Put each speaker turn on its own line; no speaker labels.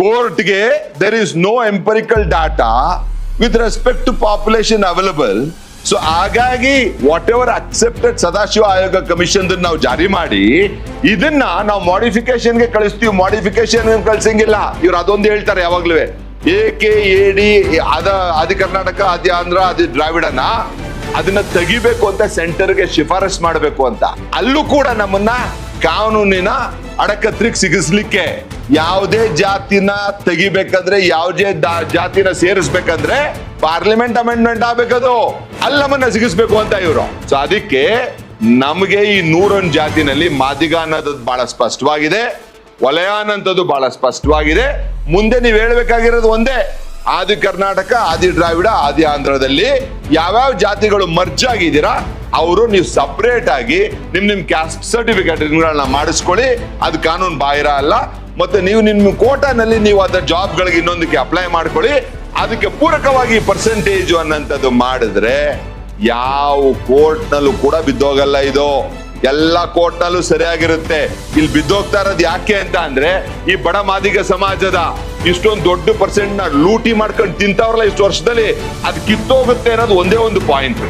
ಕೋರ್ಟ್ಗೆ there is no empirical data with respect to population available so ಹಾಗಾಗಿ whatever accepted Sadashiva ಆಯೋಗ commission ನಾವು ಜಾರಿ ಮಾಡಿ, ಇದನ್ನ ನಾವು ಮಾಡಿಫಿಕೇಶನ್ಗೆ ಕಳಿಸ್ತೀವಿ. ಮಾಡಿಫಿಕೇಶನ್ ಕಳ್ಸಂಗಿಲ್ಲ. ಇವ್ರು ಅದೊಂದು ಹೇಳ್ತಾರೆ ಯಾವಾಗ್ಲೂ ಎ ಡಿ ಅದ ಆದಿ ಕರ್ನಾಟಕ ಆದಿ ಆಂಧ್ರ ಆದಿ ದ್ರಾವಿಡನ ಅದನ್ನ ತೆಗಿಬೇಕು ಅಂತ ಸೆಂಟರ್ಗೆ ಶಿಫಾರಸ್ ಮಾಡಬೇಕು ಅಂತ. ಅಲ್ಲೂ ಕೂಡ ನಮ್ಮನ್ನ ಕಾನೂನಿನ ಅಡಕತ್ರಿಗೆ ಸಿಗಿಸ್ಲಿಕ್ಕೆ ಯಾವುದೇ ಜಾತಿನ ತೆಗಿಬೇಕಂದ್ರೆ, ಯಾವುದೇ ಜಾತಿನ ಸೇರಿಸ್ಬೇಕಂದ್ರೆ ಪಾರ್ಲಿಮೆಂಟ್ ಅಮೆಂಡ್ಮೆಂಟ್ ಆಗ್ಬೇಕದು. ಅಲ್ಲಿ ನಮ್ಮನ್ನ ಸಿಗಿಸ್ಬೇಕು ಅಂತ ಇವರು. ಸೊ ಅದಕ್ಕೆ ನಮಗೆ ಈ ನೂರೊಂದು ಜಾತಿನಲ್ಲಿ ಮಾದಿಗ ಅನ್ನೋದು ಬಹಳ ಸ್ಪಷ್ಟವಾಗಿದೆ. ವಲಯ ಅನ್ನೋಂಥದ್ದು ಬಹಳ ಸ್ಪಷ್ಟವಾಗಿದೆ. ಮುಂದೆ ನೀವು ಹೇಳ್ಬೇಕಾಗಿರೋದು ಒಂದೇ. ಆದಿ ಕರ್ನಾಟಕ, ಆದಿ ದ್ರಾವಿಡ, ಆದಿ ಆಂಧ್ರದಲ್ಲಿ ಯಾವ್ಯಾವ ಜಾತಿಗಳು ಮರ್ಜ್ ಆಗಿದ್ದೀರಾ ಅವರು ನೀವು ಸಪ್ರೇಟ್ ಆಗಿ ನಿಮ್ ನಿಮ್ ಕ್ಯಾಸ್ಟ್ ಸರ್ಟಿಫಿಕೇಟ್ಗಳನ್ನ ಮಾಡಿಸ್ಕೊಳ್ಳಿ. ಅದು ಕಾನೂನು ಬಾಹಿರ ಅಲ್ಲ. ಮತ್ತೆ ನೀವು ನಿಮ್ಮ ಕೋಟಾನಲ್ಲಿ ನೀವು ಅದರ ಜಾಬ್ಗಳಿಗೆ ಇನ್ನೊಂದಕ್ಕೆ ಅಪ್ಲೈ ಮಾಡ್ಕೊಳ್ಳಿ. ಅದಕ್ಕೆ ಪೂರಕವಾಗಿ ಪರ್ಸೆಂಟೇಜ್ ಅನ್ನೋಂಥದ್ದು ಮಾಡಿದ್ರೆ ಯಾವ ಕೋರ್ಟ್ನಲ್ಲೂ ಕೂಡ ಬಿದ್ದೋಗಲ್ಲ ಇದು. ಎಲ್ಲ ಕೋರ್ಟ್ನಲ್ಲೂ ಸರಿಯಾಗಿರುತ್ತೆ. ಇಲ್ಲಿ ಬಿದ್ದೋಗ್ತಾ ಇರೋದು ಯಾಕೆ ಅಂತ ಅಂದ್ರೆ ಈ ಬಡ ಮಾದಿಗ ಸಮಾಜದ ಇಷ್ಟೊಂದು ದೊಡ್ಡ ಪರ್ಸೆಂಟ್ನ ಲೂಟಿ ಮಾಡ್ಕೊಂಡು ತಿಂತವ್ರಲ್ಲ ಇಷ್ಟು ವರ್ಷದಲ್ಲಿ. ಅದು ಕಿತ್ತೋಗುತ್ತೆ ಅನ್ನೋದು ಒಂದೇ ಒಂದು ಪಾಯಿಂಟ್